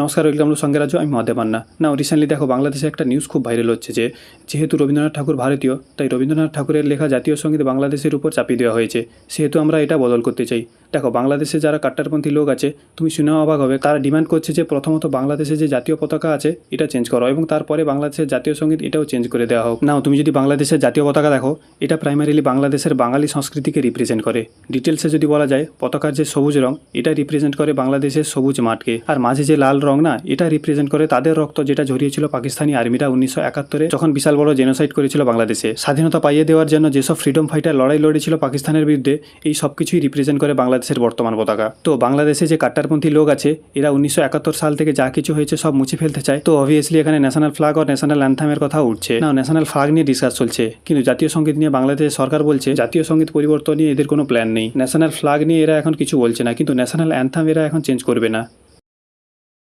নমস্কার welcome to সঙ্গে রাজ্য, আমি মহাদেব মান্না। না রিসেন্টলি দেখো, বাংলাদেশে একটা নিউজ খুব ভাইরাল হচ্ছে যে, যেহেতু রবীন্দ্রনাথ ঠাকুর ভারতীয়, তাই রবীন্দ্রনাথ ঠাকুরের লেখা জাতীয় সংগীত বাংলাদেশের উপর চাপিয়ে দেওয়া হয়েছে। সেহেতু আমরা এটা বদল করতে চাই। দেখো, বাংলাদেশে যারা কাট্টারপন্থী লোক আছে, তুমি শুনেও অবাক হবে। তারা ডিমান্ড করছে যে প্রথমত বাংলাদেশে যে জাতীয় পতাকা আছে, এটা চেঞ্জ করো এবং তারপরে বাংলাদেশের জাতীয় সংগীত এটাও চেঞ্জ করে দেওয়া হোক। নাও, তুমি যদি বাংলাদেশের জাতীয় পতাকা দেখো, এটা প্রাইমারিলি বাংলাদেশের বাঙালি সংস্কৃতিকে রিপ্রেজেন্ট করে। ডিটেলসে যদি বলা যায়, পতাকার যে সবুজ রং, এটা রিপ্রেজেন্ট করে বাংলাদেশের সবুজ মাঠকে। আর মাঝে যে লাল রং না, এটা রিপ্রেজেন্ট করে তাদের রক্ত যেটা ঝরিয়েছিল পাকিস্তানি আর্মিরা উনিশশো একাত্তরে, যখন বিশাল বড় জেনোসাইড করেছিল বাংলাদেশে। স্বাধীনতা পাইয়ে দেওয়ার জন্য যেসব ফ্রিডম ফাইটার লড়াই লড়েছিল পাকিস্তানের বিরুদ্ধে, এই সব কিছুই রিপ্রেজেন্ট করে বাংলাদেশের বর্তমান পতাকা। তো বাংলাদেশে যে কাট্টারপন্থী লোক আছে, এরা উনিশশো একাত্তর সাল থেকে যা কিছু হয়েছে সব মুছে ফেলতে চায়। তো অবভিয়াসলি এখানে ন্যাশনাল ফ্ল্যাগ আর ন্যাশনাল অ্যান্থামের কথা উঠছে। না ন্যাশনাল ফ্ল্যাগ নিয়ে ডিসকাস চলছে। কিন্তু জাতীয় সংগীত নিয়ে বাংলাদেশ সরকার বলছে, জাতীয় সংগীত পরিবর্তন নিয়ে এদের কোনো প্ল্যান নেই। ন্যাশনাল ফ্ল্যাগ নিয়ে এরা এখন কিছু বলছে না। কিন্তু ন্যাশনাল অ্যান্থাম এরা এখন চেঞ্জ করবে না।